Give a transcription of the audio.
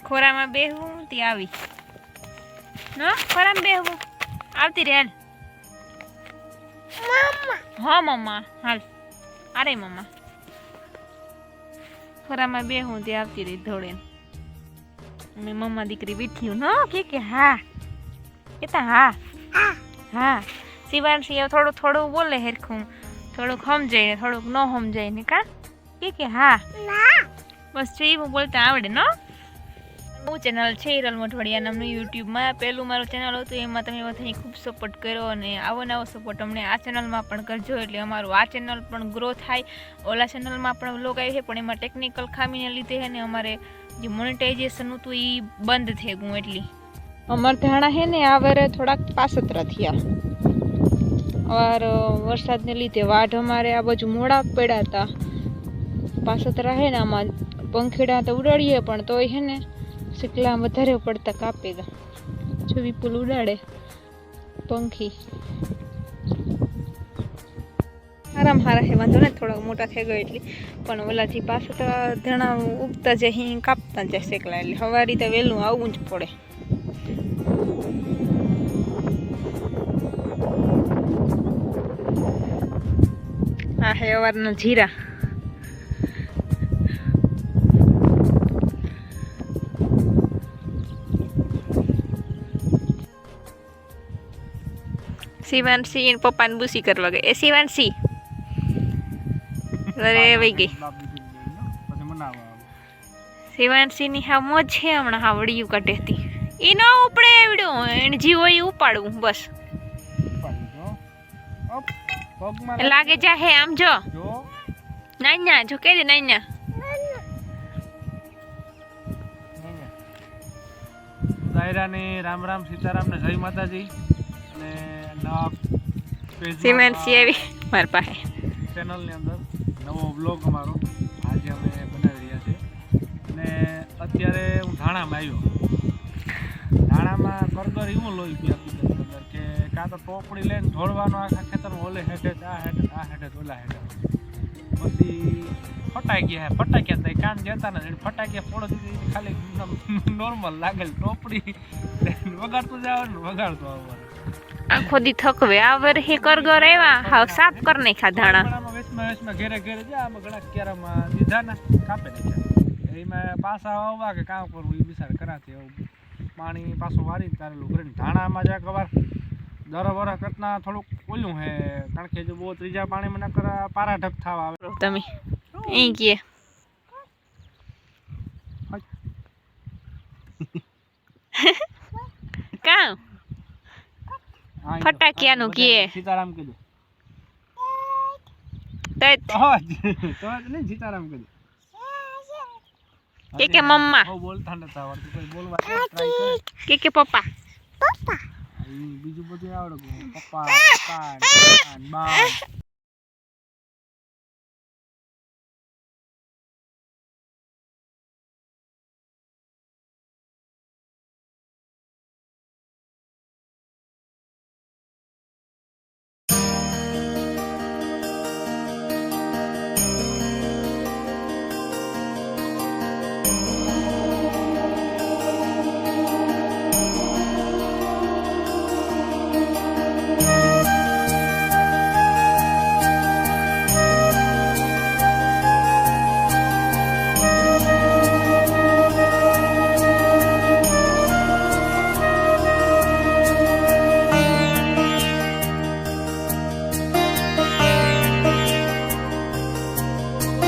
ખોરામાં બેહવું તે આવી. ન ખોરામાં બેહવું આવતી રે હાલ. હા મમ્મા હાલ. અરે મમ્મા ખોરામાં બેહું તે આવતી રહી ધોળે. મેં મમ્મા દીકરી બેઠ્યું ન કે કે હા. કેતા હા. હા. શિવાંશી સિંહ થોડું થોડું બોલે હેરખું. થોડુંક સમજાય થોડુંક ન સમજાય ને કા? કે કે હા. બસ એવું બોલતા આવડે ન? હું ચેનલ છે હિરલ મોઢવાડિયા નામનું યુટ્યુબમાં પહેલું મારું ચેનલ હતું, એમાં તમે બધાને ખૂબ સપોર્ટ કર્યો અને આવો નવો સપોર્ટ અમને. આ ચેનલમાં પણ કરજો, એટલે અમારું આ ચેનલ પણ ગ્રો થાય. ઓલા ચેનલમાં પણ વ્લોગ આવી છે, પણ એમાં ટેકનિકલ ખામીને લીધે છે ને અમારે જે મોનિટાઇઝેશન હતું એ બંધ થઈ ગયું એટલી. અમાર ધાણા છે ને આ વારે થોડાક પાસતરા થયા. અવાર વરસાદને લીધે વાઢ અમારે આ બાજુ મોડા પડ્યા હતા પાસતરા છે ને આમાં પંખીડા તો ઉડાડીએ પણ તોય છે ને શીકલા વધારે પડતા કાપે ગા જો વિપુલ ઉડાડે, પંખી. આરામ હારા છે, વાંધો ને થોડા મોટા થઈ ગયો એટલે. પણ ઓલાથી પાસે તો ધણા ઉગતા જાય અહીં, કાપતા જાય શેકલા એટલે સવારી તો વહેલું આવવું જ પડે. આ હે અવારના જીરા. શિવાંશી એને પપ્પાને બુસી કરવા ગઈ. એ શિવાંશી અરે વહી ગઈ. શિવાંશીની હા મોજ છે હમણાં હા કાઢે હતી. એ ન ઉપડે એવડું એને જીવ હોય એ ઉપાડવું બસ. લાગે જા હે આમ જો. નાન્યા જો કે દે નાન્યા દાયરાને રામ રામ સીતારામ ને જય માતાજી. અને નવા સિમેન્ટ સીએવી મારી પાસે. ચેનલની અંદર નવો બ્લોગ અમારો. આજે અમે બનાવી રહ્યા છીએ. અને અત્યારે હું ધાણામાં આવ્યો. ધાણામાં બર્ગર એવું લોહી પી આપી અંદર કે કાં તો ટોપડી લઈને ઢોળવાનો આખા ખેતરમાં ઓલે હેઠે આ હેઠે આ હેઠે ઓલા હેઠે પછી ફટાક્યા હે ફટાક્યા થાય કાન જતા ને ફટાક્યા ફોડો દીધી ખાલી નોર્મલ લાગેલ ટોપડી. વગાડતું જવાનું વગાડતું આવવાનું. આખો દી થકવે. આ વર્ષે કરગર આવ્યા હાવ સાફ કર નાખ્યા ધાણા. ઘેરે ઘેરે જા આમાં ઘણા કેરામાં દીધા ને કાપે નાખ્યા એમાં પાછા આવવા કે કામ કરવું એ બિચાર કરાતી આવું. પાણી પાછું વારી તારેલું કરીને ધાણામાં જાય કવાર દર વરસ કરતા થોડુંક ઓલું હે કારણ કે જો બહુ ત્રીજા પાણીમાં ન કરા પારા ઢક થવા આવે. તમે એ કે કાં હા, એ તો. ફટાકિયાનું કહે. સીતારામ કીધું તો સીતારામ કીધું કે કે મમ્મા. બહુ બોલતા નથી આવડતું કોઈ બોલવા ટ્રાય કરે. કે કે પપ્પા. બીજું બધું આવડે. પપ્પા બા.